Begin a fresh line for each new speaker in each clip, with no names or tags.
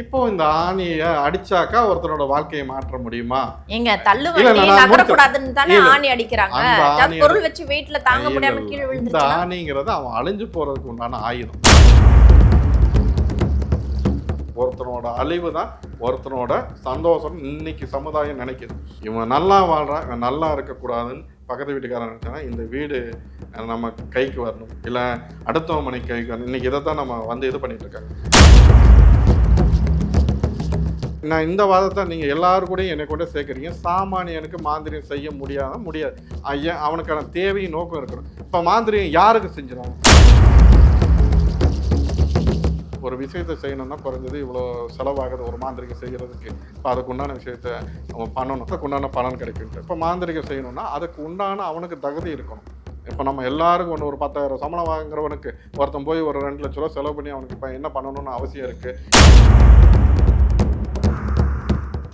இப்போ இந்த ஆணியை அடிச்சாக்கா ஒருத்தரோட வாழ்க்கையை மாற்ற முடியுமா?
எங்க தள்ளு
இல்ல,
வண்டி
நான்
நகரக்கூடாதுன்னு தானே. ஆணி அடிக்கிறாங்க. பொருள் வச்சு வெயிட்ல தாங்க முடியாம. கீழே
இந்த
விழுந்துருச்சுன்னா?
ஆணிங்கிறது அவன் அழிஞ்சு போறதுக்கு உண்டான ஆயுதம். ஒருத்தனோட அழிவு தான் ஒருத்தனோட சந்தோஷம் இன்னைக்கு சமுதாயம் நினைக்குது. இவன் நல்லா வாழ்றான் இவன் நல்லா இருக்கக்கூடாதுன்னு பக்கத்து வீட்டுக்காரன் நினைச்சானா இந்த வீடு நம்ம கைக்கு வரணும். இல்லை அடுத்தவன் மனைக்கு கைக்கு வரணும். இன்னைக்கு இதை தான் நம்ம வந்து இது பண்ணிட்டு இருக்காங்க. நான் இந்த வாதத்தை நீங்கள் எல்லாரும் கூட என்னை கொண்டு சேர்க்குறீங்க. சாமானியனுக்கு மாந்திரியம் செய்ய முடியாத முடியாது. ஐயா அவனுக்கான தேவையும் நோக்கம் இருக்கணும். இப்போ மாந்திரியம் யாருக்கு செஞ்சிடும் ஒரு விஷயத்தை செய்யணும்னா குறைஞ்சது இவ்வளோ செலவாகுது ஒரு மாந்திரிகம் செய்கிறதுக்கு இப்போ அதுக்கு உண்டான விஷயத்த அவன் பண்ணணும். அதுக்கு உண்டான பலன் கிடைக்குன்ட்டு. இப்போ மாந்திரிகம் செய்யணும்னா அதுக்கு உண்டான அவனுக்கு தகுதி இருக்கணும். இப்போ நம்ம எல்லாருக்கும் ஒன்று ஒரு பத்தாயிரம் சம்பளம் வாங்குறவனுக்கு ஒருத்தன் போய் ஒரு ரெண்டு லட்ச ரூபா செலவு பண்ணி அவனுக்கு இப்போ என்ன பண்ணணும்னு அவசியம் இருக்குது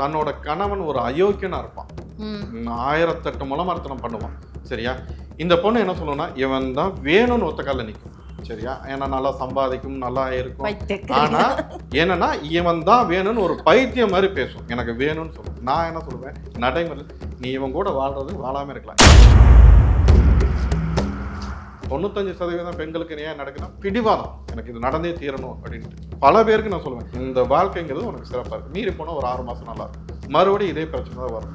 தன்னோட கணவன் ஒரு அயோக்கியனா இருப்பான். ஆயிரத்தெட்டு முளமரத்தனம் பண்ணுவான். சரியா? இந்த பொண்ணு என்ன சொல்லுன்னா இவன் தான் வேணும்னு ஒத்த காலில் நிற்கும் சரியா? ஏன்னா நல்லா சம்பாதிக்கும் நல்லா இருக்கும். ஆனா என்னன்னா இவன் தான் வேணும்னு ஒரு பைத்தியம் மாதிரி பேசும். எனக்கு வேணும்னு சொல்லும். நான் என்ன சொல்லுவேன்? நடைமுறை நீ இவன் கூட வாழ்றது வாழாம இருக்கலாம். தொண்ணூத்தஞ்சு சதவீதம் பெண்களுக்கு ஏன் நடக்குதுன்னா பிடிவாதம். எனக்கு இது நடந்தே தீரணும் அப்படின்ட்டு. பல பேருக்கு நான் சொல்லுவேன் இந்த வாழ்க்கைங்கிறது உனக்கு சிறப்பாக இருக்கு. மீறி போனால் ஒரு ஆறு மாதம் நல்லா இருக்கும். மறுபடியும் இதே பிரச்சனை தான் வரும்.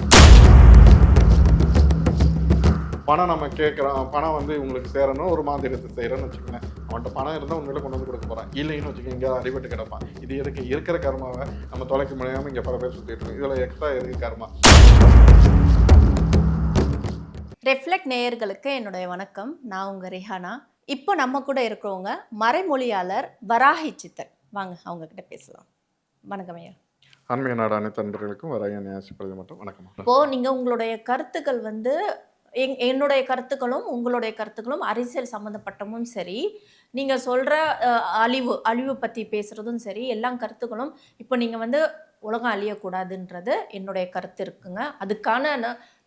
பணம் நம்ம கேட்குறோம் பணம் வந்து உங்களுக்கு சேரணும் ஒரு மாந்திரத்தை செய்கிறோன்னு வச்சுக்கோங்களேன். அவன்கிட்ட பணம் இருந்தால் உண்மையில கொண்டு வந்து கொடுக்க போகிறான் இல்லைன்னு வச்சுக்கோங்க எங்கேயாவது அடிபட்டு கிடப்பான். இது எதுக்கு? இருக்கிற கர்மாவை நம்ம தொலைக்க முடியாமல் இங்கே பல பேர் சுற்றிட்டு இருக்கோம். இதில் எக்ஸ்ட்ரா எதுக்கு கர்மா.
ரெஃப்ளெக்ட் நேயர்களுக்கு என்னுடைய வணக்கம். நான் உங்க ரெஹானா. இப்போ நம்ம கூட இருக்கிறவங்க மறைமொழியாளர் வராகி சித்தர். வாங்க அவங்க கிட்ட பேசலாம். வணக்கம் ஐயா.
ஆன்மீக நாடு அனைத்து நண்பர்களுக்கும் வரைய நேசிப்பது மட்டும் வணக்கம்.
இப்போ நீங்க உங்களுடைய கருத்துக்கள் வந்து எங் என்னுடைய கருத்துக்களும் உங்களுடைய கருத்துக்களும் அரசியல் சம்மந்தப்பட்டமும் சரி நீங்க சொல்ற அஹ், அழிவு அழிவு பத்தி பேசுறதும் சரி எல்லா கருத்துக்களும் இப்போ நீங்க வந்து உலகம் அழியக்கூடாதுன்றது என்னுடைய கருத்து இருக்குங்க. அதுக்கான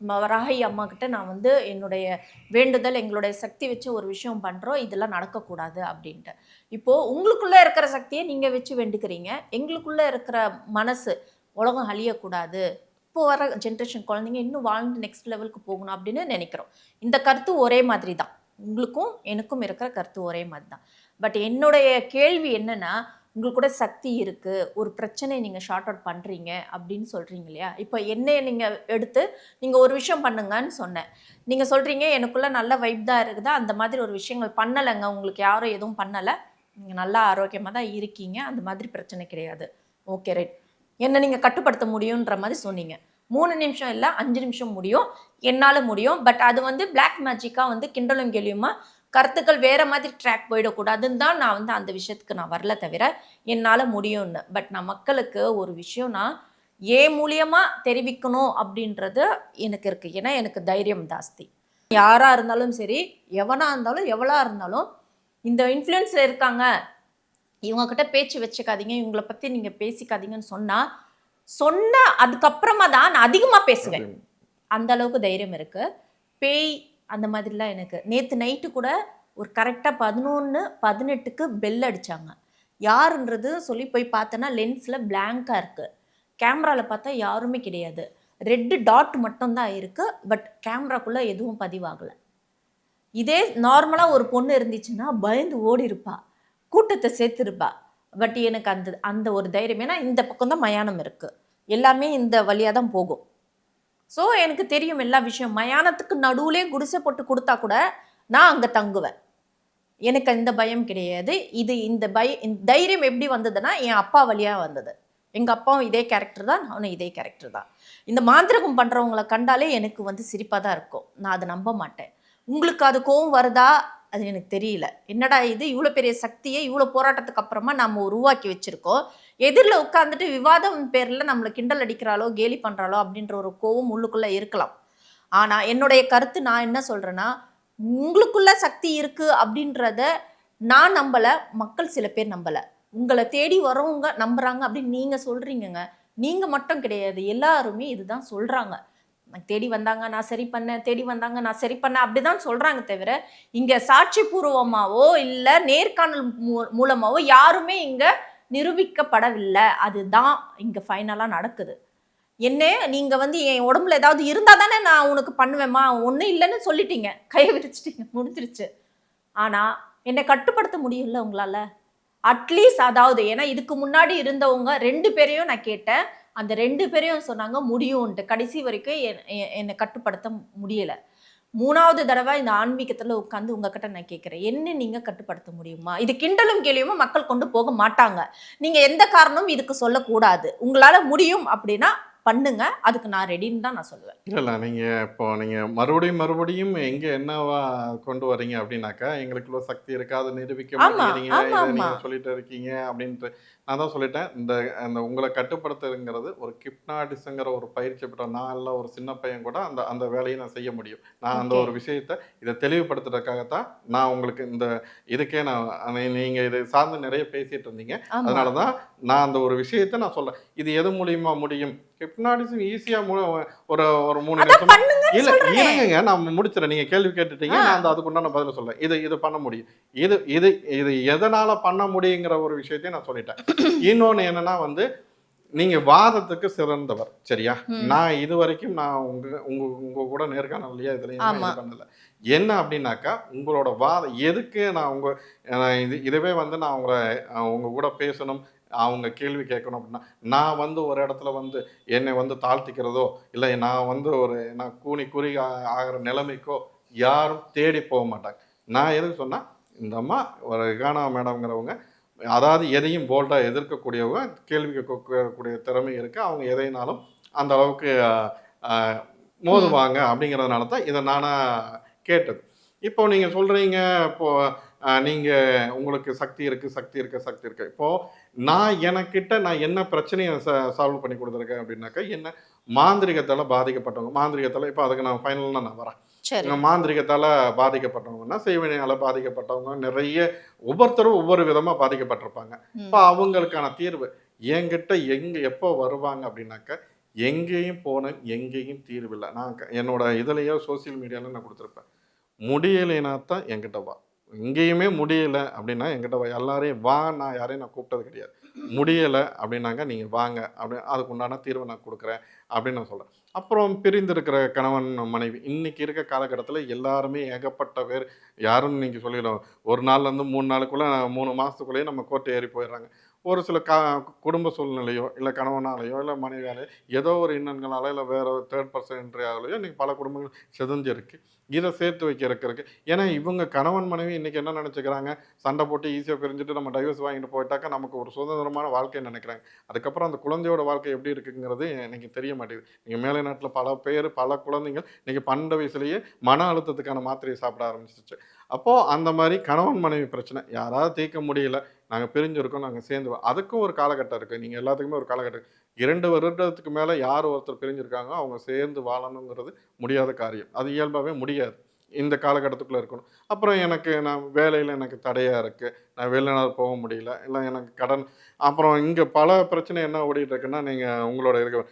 ராகி அம்மா கிட்ட நான் வந்து என்னுடைய வேண்டுதல் எங்களுடைய சக்தி வச்சு ஒரு விஷயம் பண்ணுறோம் இதெல்லாம் நடக்கக்கூடாது அப்படின்ட்டு. இப்போது உங்களுக்குள்ளே இருக்கிற சக்தியை நீங்கள் வச்சு வேண்டுக்கிறீங்க எங்களுக்குள்ளே இருக்கிற மனசு உலகம் அழியக்கூடாது. இப்போ வர ஜென்ரேஷன் குழந்தைங்க இன்னும் வாழ்ந்து நெக்ஸ்ட் லெவலுக்கு போகணும் அப்படின்னு நினைக்கிறோம். இந்த கருத்து ஒரே மாதிரி தான். உங்களுக்கும் எனக்கும் இருக்கிற கருத்து ஒரே மாதிரி தான். பட் என்னுடைய கேள்வி என்னென்னா உங்களுக்கு கூட சக்தி இருக்குது ஒரு பிரச்சனை நீங்கள் ஷார்ட் அவுட் பண்ணுறீங்க அப்படின்னு சொல்கிறீங்க இல்லையா? இப்போ என்னைய நீங்கள் எடுத்து நீங்கள் ஒரு விஷயம் பண்ணுங்கன்னு சொன்னேன். நீங்கள் சொல்கிறீங்க எனக்குள்ள நல்ல வைப் தான் இருக்குதா? அந்த மாதிரி ஒரு விஷயங்கள் பண்ணலைங்க. உங்களுக்கு யாரும் எதுவும் பண்ணலை. நீங்கள் நல்லா ஆரோக்கியமாக தான் இருக்கீங்க. அந்த மாதிரி பிரச்சனை கிடையாது. ஓகே ரைட் என்ன நீங்கள் கட்டுப்படுத்த முடியுன்ற மாதிரி சொன்னீங்க. மூணு நிமிஷம் இல்லை அஞ்சு நிமிஷம் முடியும். என்னால் முடியும். பட் அது வந்து பிளாக் மேஜிக்காக வந்து கிண்டலும் கேலியுமா கருத்துக்கள் வேற மாதிரி ட்ராக் போயிடக்கூடாதுன்னு தான் நான் வந்து அந்த விஷயத்துக்கு நான் வரல தவிர என்னால் முடியும்னு. பட் நான் மக்களுக்கு ஒரு விஷயம்னா ஏன் மூலியமா தெரிவிக்கணும் அப்படின்றது எனக்கு இருக்கு. ஏன்னா எனக்கு தைரியம் ஜாஸ்தி. யாரா இருந்தாலும் சரி எவனா இருந்தாலும் எவ்வளோ இருந்தாலும் இந்த இன்ஃப்ளூயன்ஸில் இருக்காங்க. இவங்க கிட்ட பேச்சு வச்சுக்காதீங்க. இவங்கள பத்தி நீங்க பேசிக்காதீங்கன்னு சொன்னா சொன்ன அதுக்கப்புறமா தான் நான் அதிகமா பேசுவேன். அந்த அளவுக்கு தைரியம் இருக்கு. பேய் அந்த மாதிரிலாம் எனக்கு. நேற்று நைட்டு கூட ஒரு கரெக்டாக பதினொன்று பதினெட்டுக்கு பெல் அடித்தாங்க யாருன்றது சொல்லி போய் பார்த்தேன்னா லென்ஸில் பிளாங்காக இருக்குது கேமராவில் பார்த்தா யாருமே கிடையாது. ரெட்டு டாட் மட்டும்தான் இருக்குது பட் கேமராக்குள்ளே எதுவும் பதிவாகலை. இதே நார்மலாக ஒரு பொண்ணு இருந்துச்சுன்னா பயந்து ஓடி இருப்பா கூட்டத்தை சேர்த்துருப்பா. பட் எனக்கு அந்த அந்த ஒரு தைரியம். ஏன்னா இந்த பக்கம் தான் மயானம் இருக்குது எல்லாமே இந்த வழியாக தான் போகும். ஸோ எனக்கு தெரியும் எல்லா விஷயம். மயானத்துக்கு நடுவுலே குடிசை போட்டு கொடுத்தா கூட நான் அங்கே தங்குவேன். எனக்கு அந்த பயம் கிடையாது. இது இந்த பய இந்த தைரியம் எப்படி வந்ததுன்னா என் அப்பா வழியாக வந்தது. எங்கள் அப்பாவும் இதே கேரக்டர் தான் நானும் இதே கேரக்டர் தான். இந்த மாந்திரகம் பண்ணுறவங்கள கண்டாலே எனக்கு வந்து சிரிப்பாக தான் இருக்கும். நான் அதை நம்ப மாட்டேன். உங்களுக்கு அது கோவம் வருதா? அது எனக்கு தெரியல. என்னடா இது? இவ்வளோ பெரிய சக்தியை இவ்வளோ போராட்டத்துக்கு அப்புறமா நாம் உருவாக்கி வச்சுருக்கோம். எதிரில் உட்காந்துட்டு விவாதம் பேரில் நம்மளை கிண்டல் அடிக்கிறாளோ கேலி பண்ணுறாளோ அப்படின்ற ஒரு கோவம் உள்ளுக்குள்ளே இருக்கலாம். ஆனால் என்னுடைய கருத்து நான் என்ன சொல்கிறேன்னா உங்களுக்குள்ள சக்தி இருக்குது அப்படின்றத நான் நம்பலை மக்கள் சில பேர் நம்பலை. உங்களை தேடி வரவங்க நம்புகிறாங்க அப்படின்னு நீங்கள் சொல்கிறீங்கங்க நீங்கள் மட்டும் கிடையாது எல்லாருமே இதுதான் சொல்கிறாங்க தேடி வந்தாங்க நான் சரி பண்ணேன் தேடி வந்தாங்க நான் சரி பண்ணேன் அப்படிதான் சொல்றாங்க தவிர இங்க சாட்சி பூர்வமாவோ இல்ல நேர்காணல் மூ- மூலமாவோ யாருமே இங்க நிரூபிக்கப்படவில்லை. அதுதான் இங்கே ஃபைனலாக நடக்குது. என்ன நீங்கள் வந்து என் உடம்புல ஏதாவது இருந்தால் தானே நான் உனக்கு பண்ணுவேம்மா. ஒன்றும் இல்லைன்னு சொல்லிட்டீங்க. கையை விரிச்சிட்டிங்க முடிஞ்சிருச்சு. ஆனால் என்னை கட்டுப்படுத்த முடியல உங்களால்? அட்லீஸ்ட் அதாவது ஏன்னா இதுக்கு முன்னாடி இருந்தவங்க ரெண்டு பேரையும் நான் கேட்டேன். அந்த ரெண்டு பேரையும் சொன்னாங்க முடியும்ன்ட்டு. கடைசி வரைக்கும் என்- என்னை கட்டுப்படுத்த முடியலை. மூணாவது தடவை இந்த ஆன்மீகத்தில் உட்காந்து உங்ககிட்ட நான் கேட்குறேன் என்ன நீங்கள் கட்டுப்படுத்த முடியுமா? இது கிண்டலும் கேலியுமா? மக்கள் கொண்டு போக மாட்டாங்க. நீங்கள் எந்த காரணமும் இதுக்கு சொல்லக்கூடாது. உங்களால் முடியும் அப்படின்னா பண்ணுங்க. அதுக்கு நான் ரெடின்னு தான் நான் சொல்லுவேன்.
இல்லை நீங்கள் இப்போ நீங்கள் மறுபடியும் மறுபடியும் எங்கே என்னவா கொண்டு வரீங்க அப்படின்னாக்கா எங்களுக்குள்ள சக்தி இருக்கு அதை நிரூபிக்க மாட்டேங்கிறீங்க. நீங்கள் சொல்லிட்டு இருக்கீங்க அப்படின்ட்டு நான் தான் சொல்லிட்டேன். இந்த அந்த உங்களை கட்டுப்படுத்துறதுங்கிறது ஒரு கிப்னாடிஸுங்கிற ஒரு பயிற்சி பெற்ற நான் இல்லை ஒரு சின்ன பையன் கூட அந்த அந்த வேலையை நான் செய்ய முடியும். நான் அந்த. ஒரு விஷயத்தை இதை தெளிவுபடுத்துறதுக்காகத்தான் நான் உங்களுக்கு இந்த இதுக்கே நான் நீ- நீங்க இது சார்ந்து நிறைய பேசிட்டு இருந்தீங்க. அதனால தான் நான் அந்த ஒரு விஷயத்தை நான் சொல்றேன். இது எது மூலியமா முடியும்? ஹிப்னாட்டிசம் ஈஸியா ஒரு ஒரு மூணு நிமிஷம் இல்ல இருங்க நான் முடிச்சிடறேன். நீங்க கேள்வி கேட்டுட்டீங்க நான் அந்த அதுக்குண்டான பதில சொல்றேன். இது இது பண்ண முடியும். இது இது இது எதனால பண்ண முடியுங்கிற ஒரு விஷயத்தையும் நான் சொல்லிட்டேன். இன்னொன்னு என்னன்னா வந்து நீங்க வாதத்துக்கு சிறந்தவர் சரியா. நான் இது வரைக்கும் நான் உங்க உங்க உங்க கூட நேர்காணலையா இதுல எதுவுமே
ஆமா.
இது பண்ணல. என்ன அப்படின்னாக்கா உங்களோட வாதம் எதுக்கு நான் உங்க நான் இது இதுவே வந்து நான் உங்களை உங்க கூட பேசணும் அவங்க கேள்வி கேட்கணும் அப்படின்னா நான் வந்து ஒரு இடத்துல வந்து என்னை வந்து தாழ்த்திக்கிறதோ இல்லை நான் வந்து ஒரு நான் கூனி குறி ஆகிற நிலைமைக்கோ யாரும் தேடி போக மாட்டாங்க. நான் எதுக்கு சொன்னா இந்த அம்மா ஒரு கானா மேடம்ங்கிறவங்க அதாவது எதையும் போல்டாக எதிர்க்கக்கூடியவங்க கேள்வி கேட்கக்கூடிய திறமை இருக்கு. அவங்க எதைனாலும் அந்த அளவுக்கு மோதுவாங்க அப்படிங்கிறதுனால தான் இதை நானா கேட்டது. இப்போ நீங்க சொல்றீங்க இப்போ அஹ், நீங்க உங்களுக்கு சக்தி இருக்கு சக்தி இருக்கு சக்தி இருக்கு. இப்போ நான் எனக்கிட்ட நான் என்ன பிரச்சனையை சால்வ் பண்ணி கொடுத்துருக்கேன் அப்படின்னாக்கா என்ன மாந்திரிகத்தால பாதிக்கப்பட்டவங்க மாந்திரிகத்தால இப்போ அதுக்கு நான் ஃபைனலாக நான் வரேன். மாந்திரிகத்தால பாதிக்கப்பட்டவங்கன்னா செய்வினையால பாதிக்கப்பட்டவங்க நிறைய ஒவ்வொருத்தரும் ஒவ்வொரு விதமா பாதிக்கப்பட்டிருப்பாங்க. இப்போ அவங்களுக்கான தீர்வு என்கிட்ட எங்க எப்போ வருவாங்க அப்படின்னாக்க எங்கேயும் போனேன் எங்கேயும் தீர்வு இல்லை நான் என்னோட இதுலயோ சோசியல் மீடியால நான் கொடுத்துருப்பேன். முடியலைனா தான் என்கிட்ட வா. இங்கேயுமே முடியலை அப்படின்னா எங்கிட்ட எல்லாரையும் வா நான் யாரையும் நான் கூப்பிட்டது கிடையாது. முடியலை அப்படின்னாங்க நீங்கள் வாங்க அப்படி அதுக்கு உண்டான தீர்வை நான் கொடுக்குறேன் அப்படின்னு நான் சொல்கிறேன் அப்புறம் பிரிந்திருக்கிற கணவன் மனைவி இன்றைக்கி இருக்க காலகட்டத்தில் எல்லாருமே ஏகப்பட்ட பேர் யாருன்னு நீங்கள் சொல்லிடும் ஒரு நாள்லேருந்து மூணு நாளுக்குள்ளே மூணு மாதத்துக்குள்ளேயே நம்ம கோர்ட்டு ஏறி போயிடுறாங்க. ஒரு சில க குடும்ப சூழ்நிலையோ இல்லை கணவனாலேயோ இல்லை மனைவியாலேயோ ஏதோ ஒரு இன்னன்களாலோ இல்லை வேற தேர்ட் பர்சன் என்ட்ரியாலேயோ இன்றைக்கி பல குடும்பங்கள் செதஞ்சிருக்கு. இதை சேர்த்து வைக்கிறதுக்கு. ஏன்னா இவங்க கணவன் மனைவி இன்றைக்கி என்ன நினச்சிக்கிறாங்க? சண்டை போட்டு ஈஸியாக பிரிஞ்சுட்டு நம்ம டைவர்ஸ் வாங்கிட்டு போயிட்டாக்கா நமக்கு ஒரு சுதந்திரமான வாழ்க்கைன்னு நினைக்கிறாங்க. அதுக்கப்புறம் அந்த குழந்தையோட வாழ்க்கை எப்படி இருக்குங்கிறது எனக்கு தெரிய மாட்டேங்குது. நீங்கள் மேலை நாட்டில் பல பேர் பல குழந்தைங்கள் இன்றைக்கி பன்னெண்டு வயசுலேயே மன அழுத்தத்துக்கான மாத்திரையை சாப்பிட ஆரம்பிச்சிச்சு அப்போது அந்த மாதிரி கணவன் மனைவி பிரச்சனை. யாராவது தீர்க்க முடியல. நாங்கள் பிரிஞ்சிருக்கோம் நாங்கள் சேர்ந்து அதுக்கும் ஒரு காலகட்டம் இருக்குது நீங்கள் எல்லாத்துக்குமே ஒரு காலகட்டம் இரண்டு வருடத்துக்கு மேலே யார் ஒருத்தர் பிரிஞ்சிருக்காங்க அவங்க சேர்ந்து வாழணுங்கிறது முடியாத காரியம். அது இயல்பாகவே முடியாது. இந்த காலகட்டத்துக்குள்ளே இருக்கணும். அப்புறம் எனக்கு நான் வேலையில் எனக்கு தடையாக இருக்குது நான் வெளிநாடு போக முடியல. இல்லை எனக்கு கடன் அப்புறம் இங்கே பல பிரச்சனை என்ன ஓடிட்டு இருக்குன்னா நீங்கள் உங்களோட இருக்க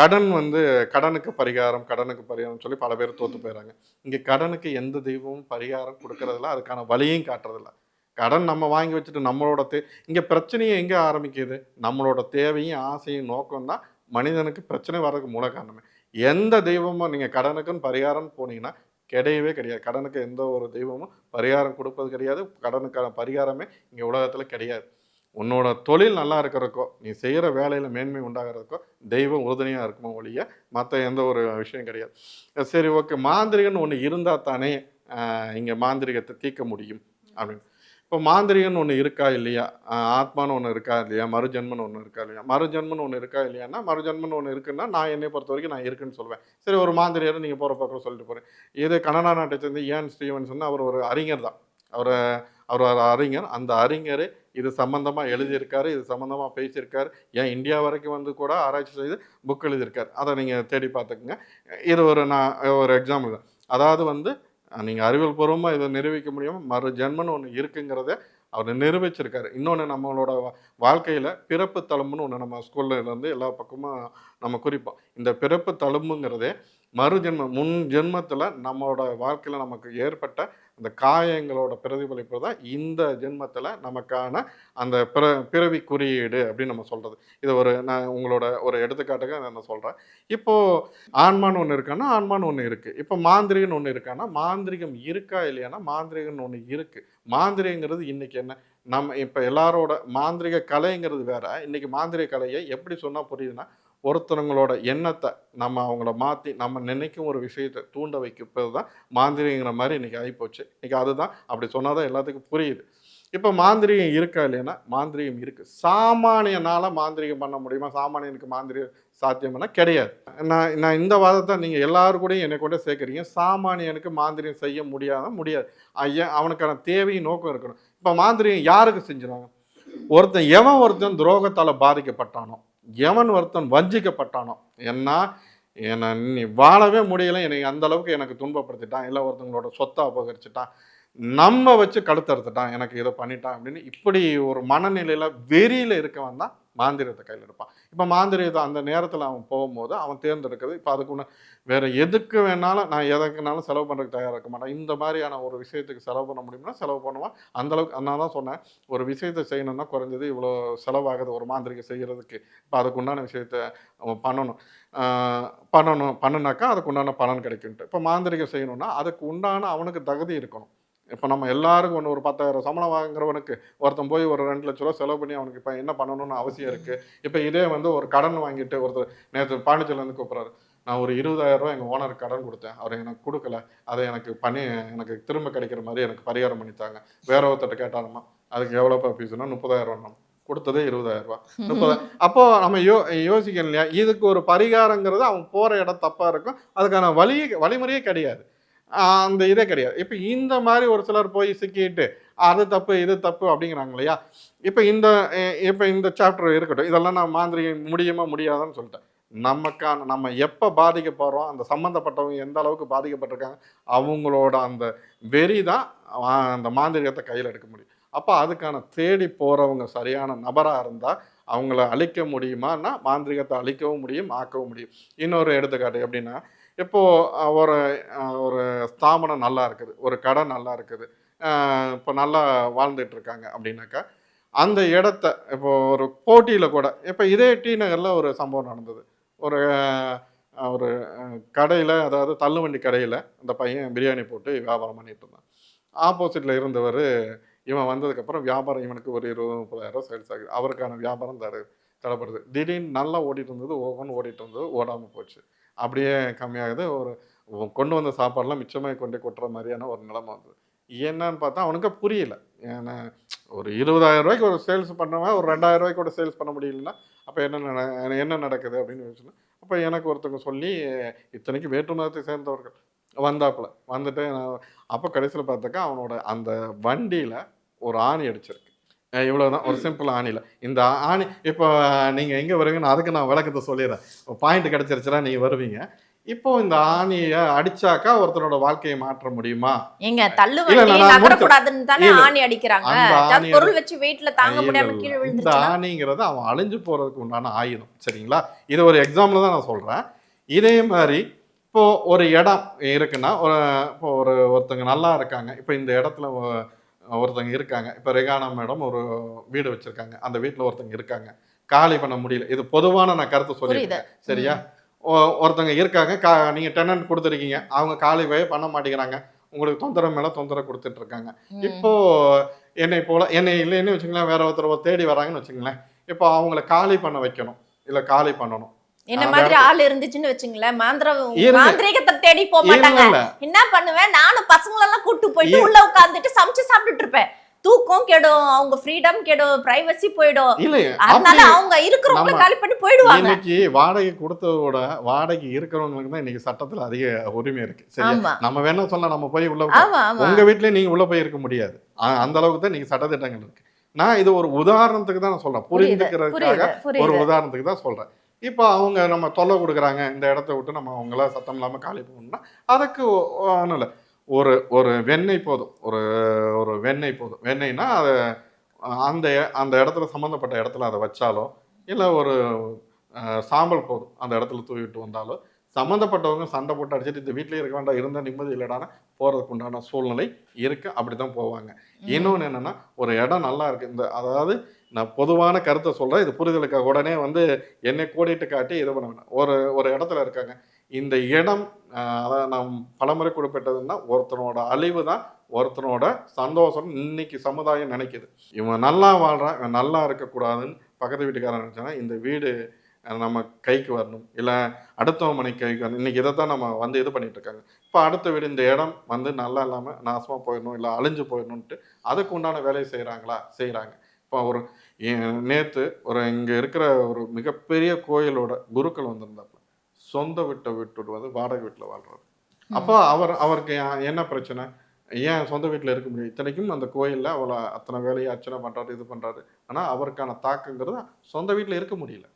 கடன் வந்து கடனுக்கு பரிகாரம் கடனுக்கு பரிகாரம் சொல்லி பல பேர் தோற்று போயிடுறாங்க இங்கே கடனுக்கு எந்த தெய்வமும் பரிகாரம் கொடுக்கறதில்ல. அதுக்கான வழியும் காட்டுறதில்ல. கடன் நம்ம வாங்கி வச்சுட்டு நம்மளோட தே இங்கே பிரச்சனையும் எங்கே ஆரம்பிக்குது? நம்மளோட தேவையும் ஆசையும் நோக்கம் தான் மனிதனுக்கு பிரச்சனை வர்றதுக்கு மூல காரணமே. எந்த தெய்வமும் நீங்கள் கடனுக்குன்னு பரிகாரம் போனீங்கன்னா கிடையவே கிடையாது. கடனுக்கு எந்த ஒரு தெய்வமும் பரிகாரம் கொடுப்பது கிடையாது. கடனுக்கான பரிகாரமே இங்கே உலகத்தில் கிடையாது. உன்னோட தொழில் நல்லா இருக்கிறதுக்கோ நீ செய்கிற வேலையில் மேன்மை உண்டாகிறதுக்கோ தெய்வம் உறுதுணையாக இருக்குமோ ஒழிய மற்ற எந்த ஒரு விஷயம் கிடையாது. சரி ஓகே. மாந்திரிகன்னு ஒன்று இருந்தால் தானே இங்கே மாந்திரிகத்தை தீர்க்க முடியும். அப்படின்னு. இப்போ மாந்திரிகன் ஒன்று இருக்கா இல்லையா? ஆத்மான்னு ஒன்று இருக்கா இல்லையா? மறுஜன்மன் ஒன்று இருக்கா இல்லையா? மறுஜன்மன் ஒன்று இருக்கா இல்லையான்னா மறுஜன்மன் ஒன்று இருக்குன்னா நான் என்னை பொறுத்த வரைக்கும் நான் இருக்குன்னு சொல்லுவேன் சரி ஒரு மாந்திரியர் நீங்கள் போகிற பக்கம் சொல்லிட்டு போகிறேன் இது கனடா நாட்டை சேர்ந்த ஏன் ஸ்டீவன்ஸ் அவர் ஒரு அறிஞர் தான். அவர் அவர் அறிஞர். அந்த அறிஞர் இது சம்மந்தமாக எழுதியிருக்காரு இது சம்மந்தமாக பேசியிருக்காரு. ஏன் இந்தியா வரைக்கும் வந்து கூட ஆராய்ச்சி செய்து புக் எழுதியிருக்காரு. அதை நீங்கள் தேடி பார்த்துக்குங்க. இது ஒரு நான் ஒரு எக்ஸாம்பிள் தான் அதாவது வந்து நீங்கள் அறிவியல் பூர்வமாக இதை நிரூபிக்க முடியாமல் மறு ஜென்மன்னு ஒன்று இருக்குங்கிறத அவர் நிரூபிச்சிருக்காரு. இன்னொன்று நம்மளோட வாழ்க்கையில் பிறப்பு தழும்புன்னு ஒன்று நம்ம ஸ்கூல்லேருந்து எல்லா பக்கமும் நம்ம குறிப்போம். இந்த பிறப்பு தழும்புங்கிறதே மறு ஜென்மம் முன் ஜென்மத்தில் நம்மளோட வாழ்க்கையில் நமக்கு ஏற்பட்ட அந்த காயங்களோட பிரதிபலிப்பு தான் இந்த ஜென்மத்தில் நமக்கான அந்த பிற பிறவி குறியீடு அப்படின்னு நம்ம சொல்கிறது இது ஒரு நான் உங்களோட ஒரு எடுத்துக்காட்டுக்கு நான் சொல்கிறேன் இப்போது ஆன்மான்னு ஒன்று இருக்கான்னா ஆன்மான்னு ஒன்று இருக்குது இப்போ மாந்திரிகன்னு ஒன்று இருக்கான்னா மாந்திரிகம் இருக்கா இல்லையானா மாந்திரிகன்னு ஒன்று இருக்குது மாந்திரிகங்கிறது இன்னைக்கு என்ன? நம்ம இப்போ எல்லாரோட மாந்திரிக கலைங்கிறது வேற. இன்னைக்கு மாந்திரிக கலையை எப்படி சொன்னால் புரியுதுன்னா ஒருத்தவங்களோட எண்ணத்தை நம்ம அவங்கள மாற்றி நம்ம நினைக்கும் ஒரு விஷயத்தை தூண்ட வைக்கிறது தான் மாந்திரிகங்கிற மாதிரி இன்றைக்கி ஆகிப்போச்சு இன்றைக்கி அதுதான். அப்படி சொன்னால் தான் எல்லாத்துக்கும் புரியுது. இப்போ மாந்திரிகம் இருக்கா இல்லைன்னா மாந்திரிகம் இருக்குது சாமானியனால் மாந்திரிகம் பண்ண முடியுமா? சாமானியனுக்கு மாந்திரிகம் சாத்தியம்னா கிடையாது. நான் நான் இந்த வாதத்தை நீங்கள் எல்லாரும் கூடயும் என்னை கொண்டு சேர்க்குறீங்க. சாமானியனுக்கு மாந்திரியம் செய்ய முடியாத? முடியாது. ஐயா அவனுக்கான தேவையும் நோக்கம் இருக்கணும். இப்போ மாந்திரியம் யாருக்கு செஞ்சுருவாங்க? ஒருத்தன் எவன் ஒருத்தன் துரோகத்தால் பாதிக்கப்பட்டானோ எவன் ஒருத்தன் வஞ்சிக்கப்பட்டானோ என்ன என்னை நீ வாழவே முடியல என்னை அந்த அளவுக்கு எனக்கு துன்பப்படுத்திட்டான் இல்லை ஒருத்தங்களோட சொத்தை அபகரிச்சிட்டான் நம்ம வச்சு கழுத்தறுத்துட்டான் எனக்கு இதை பண்ணிட்டான் அப்படின்னு இப்படி ஒரு மனநிலையில் வெறியில் இருக்கவன் தான் மாந்திரியத்தை கையில் எடுப்பான். இப்போ மாந்திரியத்தை அந்த நேரத்தில் அவன் போகும்போது அவன் தேர்ந்தெடுக்கிறது. இப்போ அதுக்கு வேறு எதுக்கு வேணாலும் நான் எதுக்குனாலும் செலவு பண்ணுறதுக்கு தயாராக இருக்க மாட்டேன். இந்த மாதிரியான ஒரு விஷயத்துக்கு செலவு பண்ண முடியும்னா செலவு பண்ணுவான். அந்த அளவுக்கு நான் தான் சொன்னேன். ஒரு விஷயத்தை செய்யணும்னா குறைஞ்சது இவ்வளோ செலவாகுது ஒரு மாந்திரிகை செய்கிறதுக்கு இப்போ அதுக்குண்டான விஷயத்தை விஷயத்த அவன் பண்ணணும். பண்ணணும். பண்ணுனாக்கா அதுக்கு உண்டான பலன் கிடைக்குன்ட்டு. இப்போ மாந்திரிகை செய்யணும்னா அதுக்கு உண்டான அவனுக்கு தகுதி இருக்கணும். இப்போ நம்ம எல்லாருக்கும் ஒன்று ஒரு பத்தாயிரம் சம்பளம் வாங்குறவனுக்கு ஒருத்தன் போய் ஒரு ரெண்டு லட்ச ரூபா செலவு பண்ணி அவனுக்கு இப்போ என்ன பண்ணணும்னு அவசியம் இருக்குது இப்போ இதே வந்து ஒரு கடன் வாங்கிட்டு ஒருத்தர் நேற்று பாண்டிச்சேரிலேருந்து கூப்பிட்றாரு. நான் ஒரு இருபதாயிரம் ரூபா எங்கள் ஓனருக்கு கடன் கொடுத்தேன். அவர் எனக்கு கொடுக்கல. அதை எனக்கு பண்ணி எனக்கு திரும்ப கிடைக்கிற மாதிரி எனக்கு பரிகாரம் பண்ணித்தாங்க. வேற ஒருத்தர்ட்ட கேட்டாலுமா அதுக்கு எவ்வளோப்பா ஃபீஸ்னா முப்பதாயிரம் ரூபா கொடுத்ததே இருபதாயிரம் ரூபா முப்பது அப்போ நம்ம யோ யோசிக்கணும் இல்லையா? இதுக்கு ஒரு பரிகாரங்கிறது அவன் போகிற இடம் தப்பாக இருக்கும். அதுக்கான வழி வழிமுறையே கிடையாது. அந்த இதே கிடையாது. இப்போ இந்த மாதிரி ஒரு சிலர் போய் சிக்கிட்டு அது தப்பு இது தப்பு அப்படிங்கிறாங்க இல்லையா? இப்போ இந்த இப்போ இந்த சாப்டர் இருக்கட்டும் இதெல்லாம் நான் மாந்திரிகை முடியுமா முடியாதான்னு சொல்லிட்டேன். நமக்கான நம்ம எப்போ பாதிக்கப்படுறோம் அந்த சம்மந்தப்பட்டவங்க எந்த அளவுக்கு பாதிக்கப்பட்டிருக்காங்க அவங்களோட அந்த வெறி தான் அந்த மாந்திரிகத்தை கையில் எடுக்க முடியும். அப்போ அதுக்கான தேடி போகிறவங்க சரியான நபராக இருந்தால் அவங்கள அழிக்க முடியுமான்னா மாந்திரிகத்தை அழிக்கவும் முடியும் ஆக்கவும் முடியும். இன்னொரு எடுத்துக்காட்டு எப்படின்னா இப்போது ஒரு ஒரு ஸ்தாபனம் நல்லா இருக்குது ஒரு கடை நல்லா இருக்குது இப்போ நல்லா வாழ்ந்துட்டு இருக்காங்க அப்படின்னாக்கா அந்த இடத்த இப்போ ஒரு போட்டியில் கூட இப்போ இதே டி நகரில் ஒரு சம்பவம் நடந்தது. ஒரு ஒரு கடையில் அதாவது தள்ளுவண்டி கடையில் அந்த பையன் பிரியாணி போட்டு வியாபாரம் பண்ணிட்டு இருந்தான். ஆப்போசிட்டில் இருந்தவர் இவன் வந்ததுக்கப்புறம் வியாபாரம் இவனுக்கு ஒரு இருபது முப்பதாயிரம் சேல்ஸ் ஆகுது. அவருக்கான வியாபாரம் தருது தடைப்படுது திடீர்னு நல்லா ஓடிட்டு இருந்தது ஓவன் ஓடிட்டு இருந்தது ஓடாமல் போச்சு. அப்படியே கம்மியாகுது. ஒரு கொண்டு வந்த சாப்பாடுலாம் மிச்சமாக கொண்டு கொட்டுற மாதிரியான ஒரு நிலைமை வந்தது. என்னன்னு பார்த்தா அவனுக்கு புரியல. ஏன்னா ஒரு இருபதாயிரம் ரூபாய்க்கு ஒரு சேல்ஸ் பண்ணவன் ஒரு ரெண்டாயிரம் ரூபாய்க்கு கூட சேல்ஸ் பண்ண முடியலன்னா அப்போ என்ன நட- என்ன நடக்குது அப்படின்னு யோசிச்சுன்னா அப்போ எனக்கு ஒருத்தவங்க சொல்லி இத்தனைக்கு வேற்று மதத்தை சேர்ந்தவர்கள் வந்தாப்புல. வந்துட்டு நான் அப்போ கடைசியில் பார்த்தாக்கா அவனோட அந்த வண்டியில் ஒரு ஆணி அடிச்சிருக்கு. அஹ் இவ்வளவுதான். ஒரு சிம்பிள் ஆணியில் இந்த ஆணி இப்போ நீங்கள் எங்கே வருவீங்கன்னு அதுக்கு நான் விளக்கத்தை சொல்லிடுறேன். பாயிண்ட் கிடச்சிருச்சுன்னா நீங்கள் வருவீங்க. இப்போ இந்த ஆணியை அடிச்சாக்கா ஒருத்தரோட வாழ்க்கையை மாற்ற முடியுமா?
நகரக்கூடாதுன்னு தானே
இல்ல.
ஆணி அடிக்கிறாங்க. பொருள் வச்சு வெயிட்ல தாங்க முடியாம. கீழே
இந்த
விழுந்துருச்சுன்னா?
ஆணிங்கிறது அவன் அழிஞ்சு போறதுக்கு உண்டான ஆயுதம். சரிங்களா? இது ஒரு எக்ஸாம்பிள் தான் நான் சொல்றேன். இதே மாதிரி இப்போ ஒரு இடம் இருக்குன்னா ஒரு இப்போ ஒரு ஒருத்தங்க நல்லா இருக்காங்க. இப்போ இந்த இடத்துல ஒ- ஒருத்தங்க இருக்காங்க. இப்போ ரெகானா மேடம் ஒரு வீடு வச்சிருக்காங்க. அந்த வீட்டில் ஒருத்தங்க இருக்காங்க. காலி பண்ண முடியல. இது பொதுவான நான் கருத்து சொல்லியிருக்கேன். சரியா? ஒ- ஒருத்தங்க இருக்காங்க. கா நீங்க டெனன்ட் கொடுத்துருக்கீங்க. அவங்க காலிவே பண்ண மாட்டேங்கிறாங்க. உங்களுக்கு தொந்தரவு மேல தொந்தரவு கொடுத்துட்டு இருக்காங்க. இப்போ என்னை போல என்னை இல்லைன்னு வச்சுங்களேன் வேற ஒருத்தர் தேடி வராங்கன்னு வச்சுங்களேன் இப்போ அவங்கள காலி பண்ண வைக்கணும். இல்ல காலி பண்ணணும்.
என்ன மாதிரி ஆள் இருந்துச்சுன்னு வச்சுங்களேன் மாந்திர
இருங்க.
மாந்திரிகத்தை தேடி போக மாட்டாங்க. என்ன பண்ணுவேன்? நானும் பசங்களெல்லாம் கூட்டு போயிட்டு உள்ள உட்காந்துட்டு சமைச்சு சாப்பிட்டுட்டு இருப்பேன் தூக்கம் கெடும் அவங்க ஃப்ரீடம் கெடும் பிரைவசி போயிடும். அதனால அவங்க இருக்கிறவங்கள
நம்ம-
காலி பண்ணி போயிடுவாங்க.
இன்னைக்கு வாடகை கொடுத்ததோட வாடகை இருக்கிறவங்களுக்கு தான் இன்னைக்கு சட்டத்துல அதிக உரிமை இருக்கு.
ஆமா.
நம்ம வேணா சொல்ல நம்ம போய் உள்ள உங்க வீட்லயே நீங்க உள்ள போய் இருக்க முடியாது. அந்த அளவுக்கு தான் நீங்க சட்டத்திட்டங்கள் இருக்கு. நான் இது ஒரு உதாரணத்துக்கு தான் நான் சொல்றேன். புரிஞ்சுக்கிறதுக்காக ஒரு உதாரணத்துக்கு தான் சொல்றேன். இப்போ அவங்க நம்ம தொல்லை கொடுக்குறாங்க. இந்த இடத்த விட்டு நம்ம அவங்கள சத்தம் இல்லாமல் காலி பண்ணணும்னா அதுக்கு ஒன்றும் இல்லை. ஒரு ஒரு வெண்ணெய் போதும். ஒரு ஒரு வெண்ணெய் போதும். வெண்ணெய்னா அதை அந்த அந்த இடத்துல சம்மந்தப்பட்ட இடத்துல அதை வச்சாலோ இல்லை ஒரு சாம்பல் போதும். அந்த இடத்துல தூவிட்டு வந்தாலோ சம்மந்தப்பட்டவங்க சண்டை போட்டு அடிச்சுட்டு இந்த வீட்லயே இருக்க வேண்டாம் இருந்தால் நிம்மதி இல்லடான போகிறதுக்கு உண்டான சூழ்நிலை இருக்கு. அப்படி தான் போவாங்க இன்னொன்று என்னன்னா ஒரு இடம் நல்லா இருக்கு. இந்த அதாவது நான் பொதுவான கருத்தை சொல்றேன். இது புரிதலுக்காக உடனே வந்து என்னை கோடிட்டு காட்டி இது பண்ண வேண்டாம் ஒரு ஒரு இடத்துல இருக்காங்க. இந்த இடம் அதாவது நாம் பலமுறை குறிப்பிட்டதுன்னா ஒருத்தனோட அழிவு தான் ஒருத்தனோட சந்தோஷம் இன்னைக்கு சமுதாயம் நினைக்குது. இவன் நல்லா வாழ்றான் இவன் நல்லா இருக்கக்கூடாதுன்னு பக்கத்து வீட்டுக்காரன் நினைச்சானா இந்த வீடு நம்ம கைக்கு வரணும். இல்லை அடுத்தவன் மனைக்கு கைக்கு வரணும். இன்னைக்கு இதை தான் நம்ம வந்து இது பண்ணிட்டு இருக்காங்க. இப்போ அடுத்த வீடு இந்த இடம் வந்து நல்லா இல்லாமல் நாசமாக போயிடணும் இல்லை அழிஞ்சு போயிடணுன்ட்டு அதுக்கு உண்டான வேலையை செய்கிறாங்களா செய்கிறாங்க இப்போ ஒரு நேற்று ஒரு இங்கே இருக்கிற ஒரு மிகப்பெரிய கோயிலோட குருக்கள் வந்திருந்தாப்புல. சொந்த வீட்டை விட்டுட்டு வந்து வாடகை வீட்டில் வாழ்றாரு அப்போ அவர் அவருக்கு என்ன பிரச்சனை? ஏன் சொந்த வீட்டில் இருக்க முடியும் இத்தனைக்கும் அந்த கோயிலில் அவ்வளோ அத்தனை வேலையை அர்ச்சனை பண்ணுறாரு இது பண்ணுறாரு ஆனால் அவருக்கான தாக்கங்கிறது சொந்த வீட்டில் இருக்க முடியல.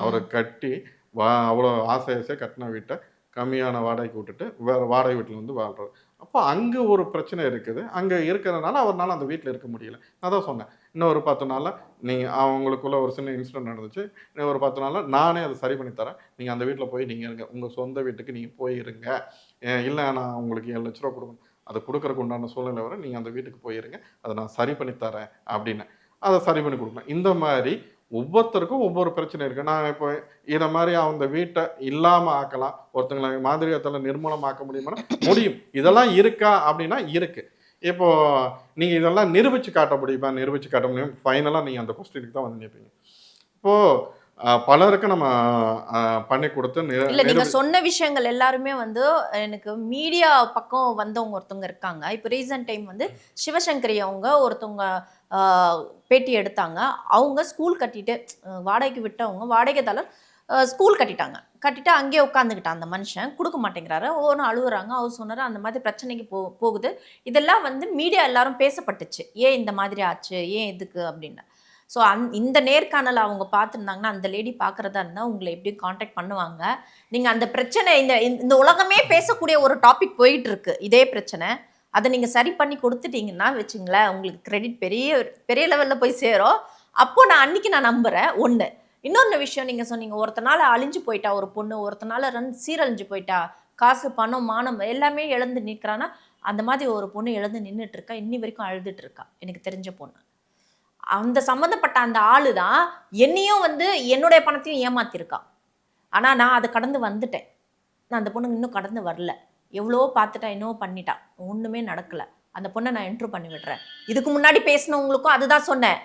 அவரை கட்டி வா அவ்வளோ ஆசை ஆசையாக கட்டின வீட்டை கம்மியான வாடகைக்கு விட்டுட்டு வேறு வாடகை வீட்டில் வந்து வாழ்கிறார் அப்போ அங்கே ஒரு பிரச்சனை இருக்குது. அங்கே இருக்கிறதுனால அவர்னால அந்த வீட்டில் இருக்க முடியல. நான் தான் சொன்னேன். இன்னும் ஒரு பத்து நாளில் நீங்கள் அவங்களுக்குள்ள ஒரு சின்ன இன்சிடென்ட் நடந்துச்சு. இன்னும் ஒரு பத்து நாளில் நானே அதை சரி பண்ணி தரேன். நீங்கள் அந்த வீட்டில் போய் நீங்கள் இருங்க. உங்கள் சொந்த வீட்டுக்கு நீங்கள் போயிருங்க. இல்லை நான் உங்களுக்கு ஏழு லட்ச ரூபா கொடுக்கணும். அதை கொடுக்குறக்கு உண்டான சூழ்நிலை வர நீங்கள் அந்த வீட்டுக்கு போயிருங்க. அதை நான் சரி பண்ணி தரேன் அப்படின்னு. அதை சரி பண்ணி கொடுக்கணும். இந்த மாதிரி ஒவ்வொருத்தருக்கும் ஒவ்வொரு பிரச்சனை இருக்கு. நான் இப்போ இதை மாதிரி அந்த வீட்டை இல்லாம ஆக்கலாம் ஒருத்தங்களை மாதிரியத்தில் நிர்மூலமாக்க முடியுமா முடியும். இதெல்லாம் இருக்கா அப்படின்னா இருக்கு. இப்போ நீங்க இதெல்லாம் நிரூபிச்சு காட்ட முடியுமா? நிரூபிச்சு காட்ட முடியும். ஃபைனலாக நீங்க அந்த கொஸ்டினுக்கு தான் வந்து நிற்பீங்க இப்போ அஹ், பலருக்கு நம்ம பண்ணி கொடுத்து
இல்ல நீங்க சொன்ன விஷயங்கள் எல்லாருமே வந்து எனக்கு மீடியா பக்கம் வந்தவங்க ஒருத்தவங்க இருக்காங்க. இப்போ ரீசன்ட் டைம் வந்து சிவசங்கரி அவங்க ஒருத்தவங்க பேட்டி எடுத்தாங்க. அவங்க ஸ்கூல் கட்டிட்டு வாடகைக்கு விட்டவங்க வாடகைதாளர் ஸ்கூல் கட்டிட்டாங்க. கட்டிட்டு அங்கேயே உட்காந்துக்கிட்டான் அந்த மனுஷன். கொடுக்க மாட்டேங்கிறாரு. ஒவ்வொன்று அழுகுறாங்க அவர் சொன்னார் அந்த மாதிரி பிரச்சனைக்கு போ போகுது. இதெல்லாம் வந்து மீடியா எல்லாரும் பேசப்பட்டுச்சு. ஏன் இந்த மாதிரி ஆச்சு? ஏன் இதுக்கு? அப்படின்னு. ஸோ அந் இந்த நேர்காணல் அவங்க பார்த்துருந்தாங்கன்னா அந்த லேடி பார்க்குறதா இருந்தால் உங்களை எப்படியும் காண்டாக்ட் பண்ணுவாங்க. நீங்கள் அந்த பிரச்சனை இந்த இந்த- இந்த உலகமே பேசக்கூடிய ஒரு டாபிக் போயிட்டு இருக்கு. இதே பிரச்சனை. அதை நீங்கள் சரி பண்ணி கொடுத்துட்டீங்கன்னா வச்சுங்களேன் உங்களுக்கு கிரெடிட் பெரிய பெரிய லெவலில் போய் சேரும். அப்போது நான் அன்றைக்கி நான் நம்புகிறேன் ஒன்று இன்னொன்று விஷயம் நீங்கள் சொன்னீங்க ஒருத்தனால அழிஞ்சு போயிட்டா ஒரு பொண்ணு ஒருத்தனால ரன் சீரழிஞ்சு போயிட்டா காசு பணம் மானம் எல்லாமே இழந்து நிற்கிறான்னா அந்த மாதிரி ஒரு பொண்ணு இழந்து நின்றுட்டு இருக்கா இன்னி வரைக்கும் அழுதுட்டு இருக்கா எனக்கு தெரிஞ்ச பொண்ணு. அந்த சம்மந்தப்பட்ட அந்த ஆளு தான் என்னையும் வந்து என்னுடைய பணத்தையும் ஏமாத்திருக்கா. ஆனால் நான் அதை கடந்து வந்துட்டேன். நான் அந்த பொண்ணுக்கு இன்னும் கடந்து வரல. எவ்வளவோ பார்த்துட்டா என்னவோ பண்ணிட்டா. ஒன்றுமே நடக்கல. அந்த பொண்ணை நான் என்ட்ரு பண்ணி விடுறேன். இதுக்கு முன்னாடி பேசினவங்களுக்கும் அதுதான் சொன்னேன்.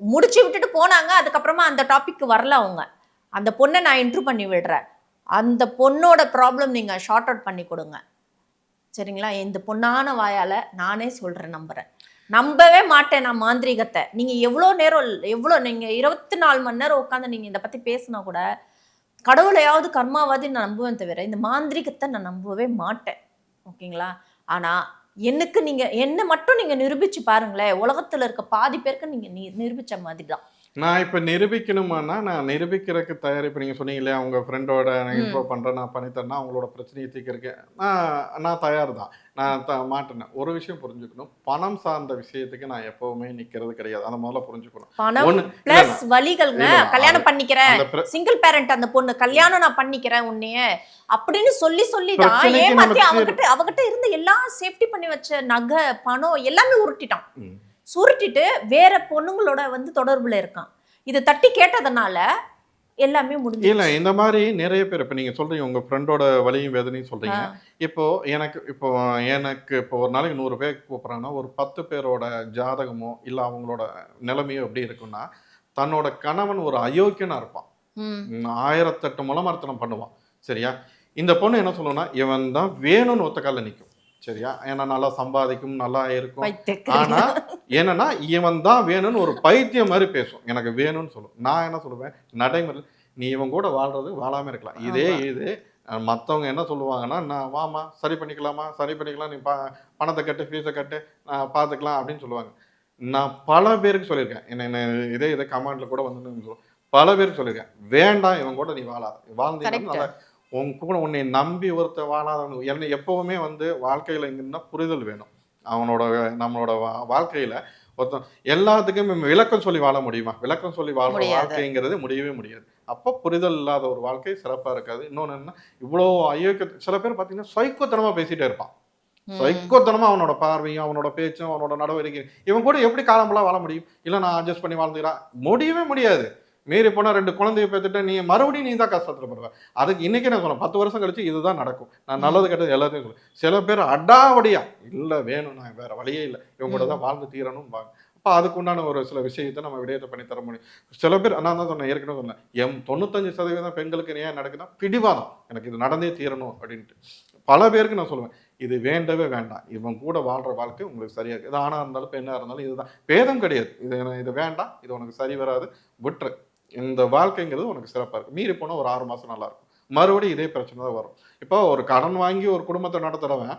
முடிச்சு விட்டுட்டு போனாங்க அதுக்கப்புறமா அந்த டாபிக் வரல அவங்க. அந்த பொண்ணை நான் என்ட்ரு பண்ணி விடுறேன். அந்த பொண்ணோட ப்ராப்ளம் நீங்கள் ஷார்ட் அவுட் பண்ணி கொடுங்க. சரிங்களா? இந்த பொண்ணான வாயால் நானே சொல்கிறேன் நம்புகிறேன் நம்பவே மாட்டேன் நான் மாந்திரீகத்தை. நீங்கள் எவ்வளோ நேரம் எவ்வளோ நீங்கள் இருபத்தி நாலு மணி நேரம் உட்காந்து நீங்கள் இதை பற்றி பேசினா கூட கடவுளையாவது கர்மாவாதி நான் நம்புவேன் தவிர இந்த மாந்திரீகத்தை நான் நம்பவே மாட்டேன். ஓகேங்களா? ஆனால் எனக்கு நீங்கள் என்ன மட்டும் நீங்கள் நிரூபித்து பாருங்களேன். உலகத்தில் இருக்க பாதி பேருக்கு நீங்கள் நிரூபித்த மாதிரி தான்
நான் இப்போ நிரூபிக்கணுமானா நான் நிரூபிக்கிறதுக்கு தயார். இப்போ நீங்கள் சொன்னீங்க இல்லையா உங்கள் ஃப்ரெண்டோட நான் இன்ஃபோ பண்ணுறேன் நான் பண்ணித்தரேன்னா அவங்களோட பிரச்சனையை தீர்க்கறதுக்கு நான் நான் தயார் தான் நான் த மாட்டினேன். ஒரு விஷயம் புரிஞ்சுக்கணும். பணம் சார்ந்த விஷயத்துக்கு நான் எப்போவுமே நிற்கிறது கிடையாது. அதை முதல்ல புரிஞ்சுக்கணும். ஒன்று
பிளஸ் கல்யாணம் பண்ணிக்கிறேன்.
அந்த
சிங்கிள் பேரண்ட் அந்த பொண்ணு. கல்யாணம் நான் பண்ணிக்கிறேன் உன்னைய. அப்படின்னு சொல்லி சொல்லி தான் ஏமாத்தி அவகிட்ட அவகிட்ட இருந்து எல்லாம் சேஃப்டி பண்ணி வச்ச நகை பணம் எல்லாமே உருட்டிட்டான். சுருட்டிட்டு வேற பொண்ணுங்களோட வந்து தொடர்புல இருக்கான். இது தட்டி கேட்டதுனால எல்லாமே முடிஞ்சு
இல்லை இந்த மாதிரி நிறைய பேர் இப்போ நீங்கள் சொல்கிறீங்க உங்கள் ஃப்ரெண்டோட வலியும் வேதனையும் சொல்கிறீங்க இப்போ எனக்கு இப்போ எனக்கு இப்போ ஒரு நாளைக்கு நூறு பேர் கூப்பிட்றாங்கன்னா ஒரு பத்து பேரோட ஜாதகமோ இல்லை அவங்களோட நிலைமையோ எப்படி இருக்குன்னா தன்னோட கணவன் ஒரு அயோக்கியனா இருப்பான். ஆயிரத்தெட்டு முளமர்த்தனம் பண்ணுவான். சரியா? இந்த பொண்ணு என்ன சொல்லுன்னா இவன் தான் வேணும்னு ஒத்த காலில் நிற்கும் சரியா? ஏன்னா நல்லா சம்பாதிக்கும் நல்லா இருக்கும்.
பைத்தியக்காரி.
என்னன்னா இவன் தான் வேணும்னு ஒரு பைத்தியம் மாதிரி பேசும். எனக்கு வேணும்னு சொல்லும். நான் என்ன சொல்லுவேன்? நடைமுறை நீ இவன் கூட வாழ்றது வாழாம இருக்கலாம். இதே இது அஹ், மத்தவங்க என்ன சொல்லுவாங்கன்னா நான் வாமா சரி பண்ணிக்கலாமா சரி பண்ணிக்கலாம். நீ ப பணத்தை கட்டு ஃபீஸை கட்டு நான் பார்த்துக்கலாம் அப்படின்னு சொல்லுவாங்க. நான் பல பேருக்கு சொல்லியிருக்கேன். என்ன என்ன இதே இதே கமெண்ட்ல கூட வந்து சொல்லுவேன் பல பேருக்கு சொல்லியிருக்கேன். வேண்டாம் இவன் கூட நீ வாழாத. வாழ்ந்தீங்கன்னா உன் கூட உன்னை நம்பி ஒருத்த வாழாதவன். என்னை எப்பவுமே வந்து வாழ்க்கையில எங்கன்னா புரிதல் வேணும். அவனோட நம்மளோட வா- வாழ்க்கையில ஒருத்தன் எல்லாத்துக்கும் விளக்கம் சொல்லி வாழ முடியுமா? விளக்கம் சொல்லி
முடியாது.
வாழ்க்கைங்கிறது முடியவே முடியாது. அப்போ புரிதல் இல்லாத ஒரு வாழ்க்கை சிறப்பா இருக்காது. இன்னொன்னு என்ன இவ்வளோ ஐயோக்க சில பேர் பார்த்தீங்கன்னா சைக்கோத்தனமா பேசிட்டே இருப்பான்.
ம்.
சைக்கோத்தனமா அவனோட பார்வையும் அவனோட பேச்சும் அவனோட நடவடிக்கை இவன் கூட எப்படி காலம்பெல்லாம் வாழ முடியும்? இல்லை நான் அட்ஜஸ்ட் பண்ணி வாழ்ந்துக்கிறான். முடியவே முடியாது. மீறி போனா ரெண்டு குழந்தைய பார்த்துட்டு நீ மறுபடியும் நீ தான் கஷ்டத்துல படுவ. அதுக்கு இன்னைக்கு நான் சொன்னேன் பத்து வருஷம் கழிச்சு இதுதான் நடக்கும். நான் நல்லது கெட்டது எல்லாத்தையும் சொல்லுவேன் சில பேர் அடாவடியா இல்லை வேணும் நான் வேற வழியே இல்லை. இவங்க கூட தான் வாழ்ந்து தீரணும் வாங்க அப்போ அதுக்கு உண்டான ஒரு சில விஷயத்தை நம்ம விடயத்தை பண்ணி தர முடியும். சில பேர் நான் தான் சொன்னேன் ஏற்கனவே சொன்னேன் எம் தொண்ணூத்தஞ்சு சதவீதம் பெண்களுக்கு ஏன் நடக்குதுன்னா பிடிவாதம். எனக்கு இது நடந்தே தீரணும் அப்படின்ட்டு. பல பேருக்கு நான் சொல்லுவேன் இது வேண்டவே வேண்டாம். இவன் கூட வாழ்ற வாழ்க்கை உங்களுக்கு சரியா இருக்கு இது ஆணா இருந்தாலும் பெண்ணா இருந்தாலும் இதுதான். பேதம் கிடையாது. இது இது வேண்டாம். இது உனக்கு சரி வராது. விட்டுரு. இந்த வாழ்க்கைங்கிறது உனக்கு சிறப்பாக இருக்கும் மீறி போனால் ஒரு ஆறு மாதம் நல்லாயிருக்கும் மறுபடியும் இதே பிரச்சனை தான் வரும். இப்போ ஒரு கடன் வாங்கி ஒரு குடும்பத்தை நடத்துகிறவன்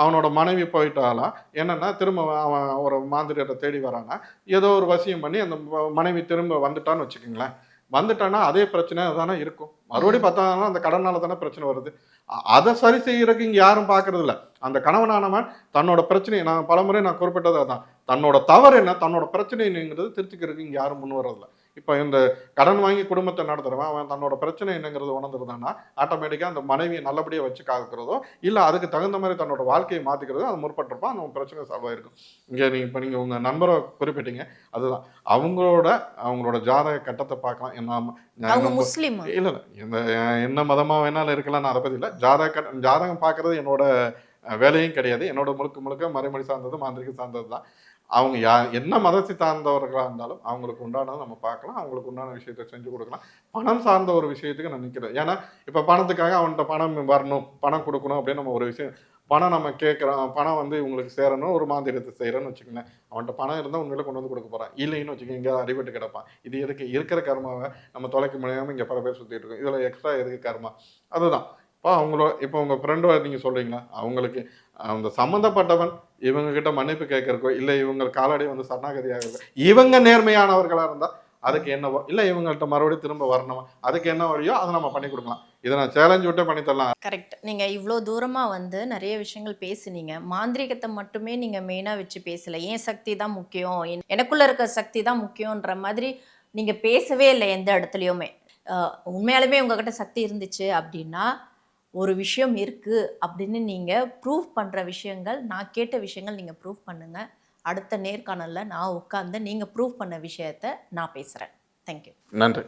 அவனோட மனைவி போயிட்டாலாம் என்னென்னா திரும்ப அவன் ஒரு மாந்திரியத்தை தேடி வரானா ஏதோ ஒரு வசியம் பண்ணி அந்த மனைவி திரும்ப வந்துட்டான்னு வச்சுக்கோங்களேன். வந்துட்டான்னா அதே பிரச்சனை தானே இருக்கும். மறுபடியும் பார்த்தாங்கன்னா அந்த கடனால தானே பிரச்சனை வருது. அதை சரி செய்யறதுக்கு இங்கே யாரும் பார்க்கறது இல்லை. அந்த கணவனானவன் தன்னோட பிரச்சனையை நான் பலமுறை நான் குறிப்பிட்டதாக தான் தன்னோட தவறு என்ன? தன்னோட பிரச்சனை என்னங்கிறது திருத்திக்கிறதுக்கு இங்கே யாரும் முன் வர்றதில்லை இப்போ இந்த கடன் வாங்கி குடும்பத்தை நடத்துறவன் அவன் தன்னோட பிரச்சனை என்னங்கிறது உணர்ந்துருந்தான்னா ஆட்டோமேட்டிக்காக அந்த மனைவியை நல்லபடியாக வச்சு காக்கிறதோ இல்லை அதுக்கு தகுந்த மாதிரி தன்னோட வாழ்க்கையை மாற்றிக்கிறதோ அது முற்பட்டிருப்பான் அந்த பிரச்சனை சால்வ் ஆயிருக்கும். இங்கே நீங்கள் இப்போ நீங்கள் உங்கள் நண்பரை குறிப்பிட்டீங்க அதுதான். அவங்களோட அவங்களோட ஜாதக கட்டத்தை பார்க்கலாம். என்ன இல்ல இல்ல. இந்த என்ன மதமா வேணாலும் இருக்கலாம் நான் அதை பத்தி இல்ல. ஜாதக கட்- ஜாதகம் பார்க்கறது என்னோட வேலையும் கிடையாது. என்னோட முழுக்க முழுக்க மறைமொழி சார்ந்தது மாந்திரிக சார்ந்தது தான் அவங்க யா என்ன மதத்தை சார்ந்தவர்களாக இருந்தாலும் அவங்களுக்கு உண்டானதை நம்ம பார்க்கலாம். அவங்களுக்கு உண்டான விஷயத்தை செஞ்சு கொடுக்கலாம். பணம் சார்ந்த ஒரு விஷயத்துக்கு நான் நிற்கிறேன் ஏன்னா இப்போ பணத்துக்காக அவன்கிட்ட பணம் வரணும் பணம் கொடுக்கணும் அப்படின்னு நம்ம ஒரு விஷயம் பணம் நம்ம கேட்குறோம் பணம் வந்து இவங்களுக்கு சேரணும் ஒரு மாந்திரத்தை செய்கிறேன்னு வச்சுக்கோங்களேன். அவன்கிட்ட பணம் இருந்தால் உண்மையில கொண்டு வந்து கொடுக்க போகிறான் இல்லைன்னு வச்சுக்கோங்க எங்கேயாவது அடிபட்டு கிடப்பான். இது எதுக்கு? இருக்கிற கர்மாவை நம்ம தொலைக்க முடியாமல் இங்கே பல பேர் சுற்றிட்டு இருக்கோம். இதில் எக்ஸ்ட்ரா எதுக்கு கர்மா? அதுதான். இப்போ அவங்களோட இப்போ உங்கள் ஃப்ரெண்டு நீங்கள் சொல்கிறீங்களா அவங்களுக்கு அந்த சம்மந்தப்பட்டவன் இவங்க கிட்ட மன்னிப்பு கேட்கறக்கோ இல்லை இவங்க காலடி வந்து சரணாகதியாக இருக்கோ இவங்க நேர்மையானவர்களாக இருந்தால் அதுக்கு என்னவோ இல்லை இவங்கள்ட்ட மறுபடியும் திரும்ப வரணுமா? அதுக்கு என்ன வழியோ அதை நம்ம பண்ணி கொடுக்கலாம். இதை நான் சேலஞ்சு விட்டே பண்ணி தரலாம்.
கரெக்ட் நீங்கள் இவ்வளோ தூரமாக வந்து நிறைய விஷயங்கள் பேசுனீங்க. மாந்திரிகத்தை மட்டுமே நீங்கள் மெயினாக வச்சு பேசலை. ஏன் சக்தி தான் முக்கியம்? என்- இருக்க சக்தி தான் முக்கியன்ற மாதிரி நீங்கள் பேசவே இல்லை எந்த இடத்துலையுமே. உண்மையாலுமே உங்ககிட்ட சக்தி இருந்துச்சு அப்படின்னா ஒரு விஷயம் இருக்குது அப்படின்னு நீங்கள் ப்ரூவ் பண்ணுற விஷயங்கள் நான் கேட்ட விஷயங்கள் நீங்கள் ப்ரூவ் பண்ணுங்கள் அடுத்த நேர்காணலில் நான் உட்காந்து நீங்கள் ப்ரூவ் பண்ண விஷயத்த நான் பேசுகிறேன் தேங்க்யூ
நன்றி.